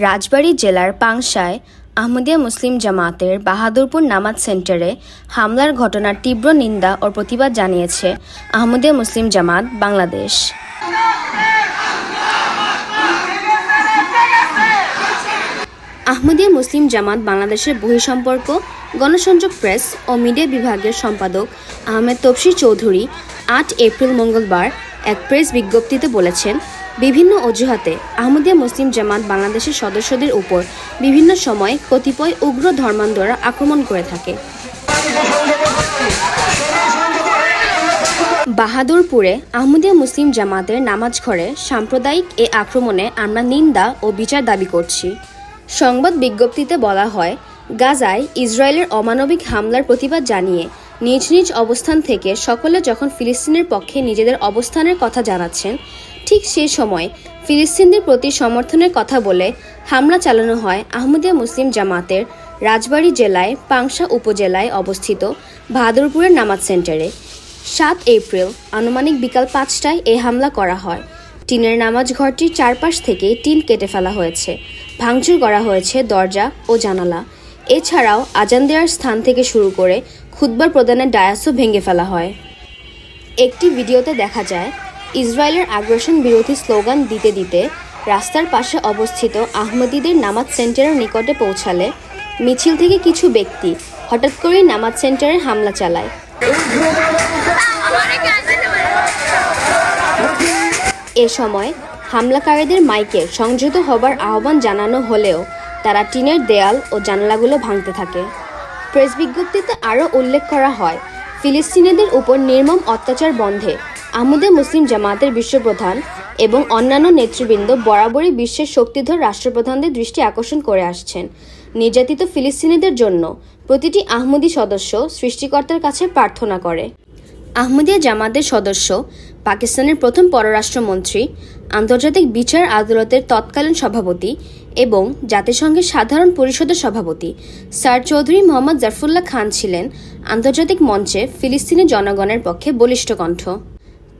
রাজবাড়ী জেলার পাংশায় আহমদিয়া মুসলিম জামাতের বাহাদুরপুর নামাজ সেন্টারে হামলার ঘটনার তীব্র নিন্দা ও প্রতিবাদ জানিয়েছে আহমদিয়া মুসলিম জামাত বাংলাদেশ। আহমদিয়া মুসলিম জামাত বাংলাদেশের বহিঃসম্পর্ক, গণসংযোগ প্রেস ও মিডিয়া বিভাগের সম্পাদক আহমেদ তফসির চৌধুরী আট এপ্রিল মঙ্গলবার এক প্রেস বিজ্ঞপ্তিতে বলেছেন বিভিন্ন অজুহাতে আহমদিয়া মুসলিম জামাত বাংলাদেশের সদস্যদের উপর বিভিন্ন সময়ে কতিপয় উগ্র ধর্মান্ধরা আক্রমণ করে থাকে। বাহাদুরপুরে আহমদিয়া মুসলিম জামাতের নামাজ ঘরে সাম্প্রদায়িক এ আক্রমণে আমরা নিন্দা ও বিচার দাবি করছি। সংবাদ বিজ্ঞপ্তিতে বলা হয়, গাজায় ইসরায়েলের অমানবিক হামলার প্রতিবাদ জানিয়ে নিজ নিজ অবস্থান থেকে সকলে যখন ফিলিস্তিনের পক্ষে নিজেদের অবস্থানের কথা জানাচ্ছেন, ঠিক সেই সময় ফিলিস্তিনদের প্রতি সমর্থনের কথা বলে হামলা চালানো হয় আহমদিয়া মুসলিম জামাতের রাজবাড়ী জেলায় পাংশা উপজেলায় অবস্থিত ভাদরপুরের নামাজ সেন্টারে। সাত এপ্রিল, আনুমানিক বিকাল পাঁচটায় এই হামলা করা হয়। টিনের নামাজ ঘরটির চারপাশ থেকে টিন কেটে ফেলা হয়েছে, ভাঙচুর করা হয়েছে দরজা ও জানালা। এছাড়াও আজান দেওয়ার স্থান থেকে শুরু করে খুতবার প্রদানের ডায়াসও ভেঙে ফেলা হয়। একটি ভিডিওতে দেখা যায়, ইসরায়েলের আগ্রাসন বিরোধী স্লোগান দিতে দিতে রাস্তার পাশে অবস্থিত আহমদীদের নামাজ সেন্টারের নিকটে পৌঁছালে মিছিল থেকে কিছু ব্যক্তি হঠাৎ করেই নামাজ সেন্টারে হামলা চালায়। এ সময় হামলাকারীদের মাইকে সংযত হবার আহ্বান জানানো হলেও তারা টিনের দেয়াল ও জানালাগুলো ভাঙতে থাকে। প্রেস বিজ্ঞপ্তিতে আরও উল্লেখ করা হয়, ফিলিস্তিনিদের উপর নির্মম অত্যাচার বন্ধে আহমদে মুসলিম জামাতের বিশ্বপ্রধান এবং অন্যান্য নেতৃবৃন্দ বরাবরই বিশ্বের শক্তিধর রাষ্ট্রপ্রধানদের দৃষ্টি আকর্ষণ করে আসছেন। নির্যাতিত ফিলিস্তিনিদের জন্য প্রতিটি আহমদি সদস্য সৃষ্টিকর্তার কাছে প্রার্থনা করে। আহমদিয়া জামাতের সদস্য পাকিস্তানের প্রথম পররাষ্ট্রমন্ত্রী, আন্তর্জাতিক বিচার আদালতের তৎকালীন সভাপতি এবং জাতিসংঘের সাধারণ পরিষদের সভাপতি স্যার চৌধুরী মোহাম্মদ জাফরুল্লাহ খান ছিলেন আন্তর্জাতিক মঞ্চে ফিলিস্তিনি জনগণের পক্ষে বলিষ্ঠ কণ্ঠ।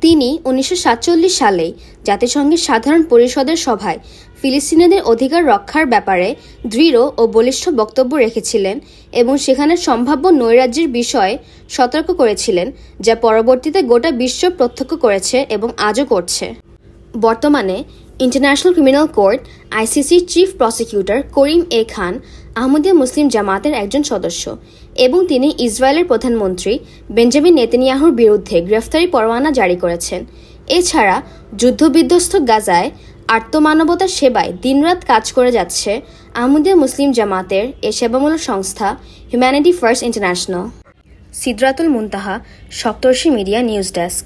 তিনি উনিশশো সাতচল্লিশ সালে জাতিসংঘের সাধারণ পরিষদের সভায় ফিলিস্তিনিদের অধিকার রক্ষার ব্যাপারে দৃঢ় ও বলিষ্ঠ বক্তব্য রেখেছিলেন এবং সেখানে সম্ভাব্য নৈরাজ্যের বিষয়ে সতর্ক করেছিলেন, যা পরবর্তীতে গোটা বিশ্ব প্রত্যক্ষ করেছে এবং আজও করছে। বর্তমানে ইন্টারন্যাশনাল ক্রিমিনাল কোর্ট আইসিসির chief prosecutor Karim A Khan Ahmadiyya মুসলিম জামাতের একজন সদস্য এবং তিনি ইসরায়েলের প্রধানমন্ত্রী বেঞ্জামিন নেতানিয়াহুর বিরুদ্ধে গ্রেফতারি পরোয়ানা জারি করেছেন। এছাড়া যুদ্ধবিধ্বস্ত গাজায় আর্তমানবতার সেবায় দিনরাত কাজ করে যাচ্ছে আহমদিয়া মুসলিম জামাতের এ সেবামূলক সংস্থা Humanity First International. Sidratul Muntaha, Saptarshi media news desk.